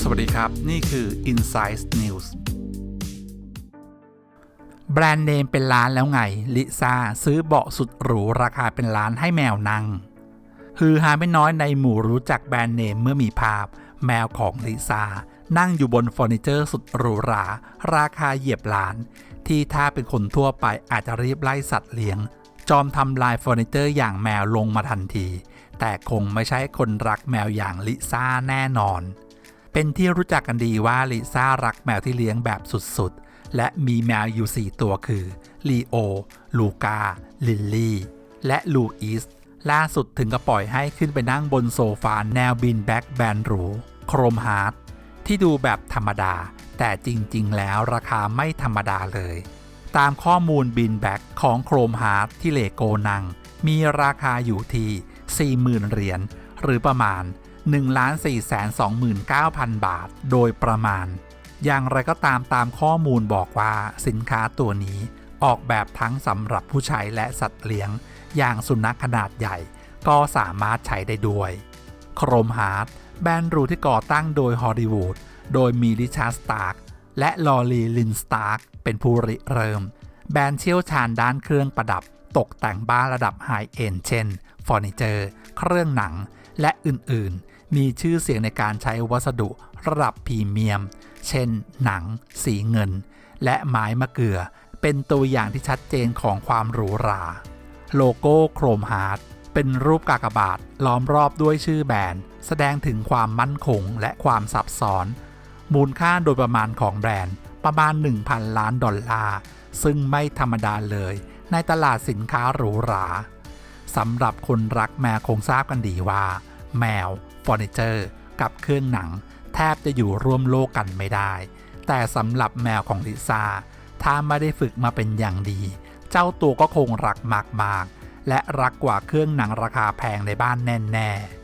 สวัสดีครับ นี่คือ Insight News แบรนด์เนมเป็นล้านแล้วไง ลิซ่าซื้อเบาะสุดหรูราคาเป็นล้านให้แมวนั่งฮือฮาไม่น้อยในหมู่รู้จักแบรนด์เนมเมื่อมีภาพ แมวของลิซ่านั่งอยู่บนเฟอร์นิเจอร์สุดหรูหรา ราคาเหยียบล้าน ที่ถ้าเป็นคนทั่วไปอาจจะรีบไล่สัตว์เลี้ยง จอมทำลายเฟอร์นิเจอร์อย่างแมวลงมาทันที แต่คงไม่ใช่คนรักแมวอย่างลิซ่าแน่นอน เป็นที่รู้จักกันดีว่าลิซ่ารักแมวที่เลี้ยงแบบสุดๆ และมีแมวอยู่ 4 ตัวคือลีโอ ลูกา ลิลลี่ และลูอิส ล่าสุดถึงกับปล่อยให้ขึ้นไปนั่งบนโซฟาแนวบินแบ็กแบนหรูโครมฮาร์ดที่ดูแบบธรรมดา แต่จริงๆ แล้วราคาไม่ธรรมดาเลย ตามข้อมูลบินแบ็กของโครมฮาร์ดที่เลโกนัง มีราคาอยู่ที่ 40,000 เหรียญหรือประมาณ 1,429,000 บาท โดยประมาณ อย่างไรก็ตามตามข้อมูลบอกว่าสินค้าตัวนี้ออกแบบทั้งสำหรับผู้ใช้และสัตว์เลี้ยง อย่างสุนัขขนาดใหญ่ ก็สามารถใช้ได้ด้วย โครมฮาร์ดแบรนด์รูที่ก่อตั้งโดยฮอลลีวูดโดยมีริชาร์ดสตาร์ก และลอรีลินสตาร์กเป็นผู้ริเริ่ม แบรนด์เชี่ยวชาญด้านเครื่องประดับ ตกแต่งบ้านระดับไฮเอ็นเช่นเฟอร์นิเจอร์ เครื่องหนัง และอื่นๆ มีชื่อเสียงในการใช้วัสดุระดับพรีเมียม เช่น หนัง สีเงิน และไม้มะเกือ เป็นตัวอย่างที่ชัดเจนของความหรูหรา โลโก้โครมฮาร์ดเป็นรูปกากบาทล้อมรอบด้วยชื่อแบรนด์ แสดงถึงความมั่นคงและความซับซ้อน มูลค่าโดยประมาณของแบรนด์ประมาณ 1,000 ล้านดอลลาร์ ซึ่งไม่ธรรมดาเลย ในตลาดสินค้าหรูหราสำหรับคนรักแมวคงทราบกันดีว่า แมวเฟอร์นิเจอร์ กับเครื่องหนัง แทบจะอยู่ร่วมโลกกันไม่ได้ แต่สำหรับแมวของลิซ่าถ้าไม่ได้ฝึกมาเป็นอย่างดี เจ้าตัวก็คงรักมากๆ และรักกว่าเครื่องหนังราคาแพงในบ้านแน่ๆ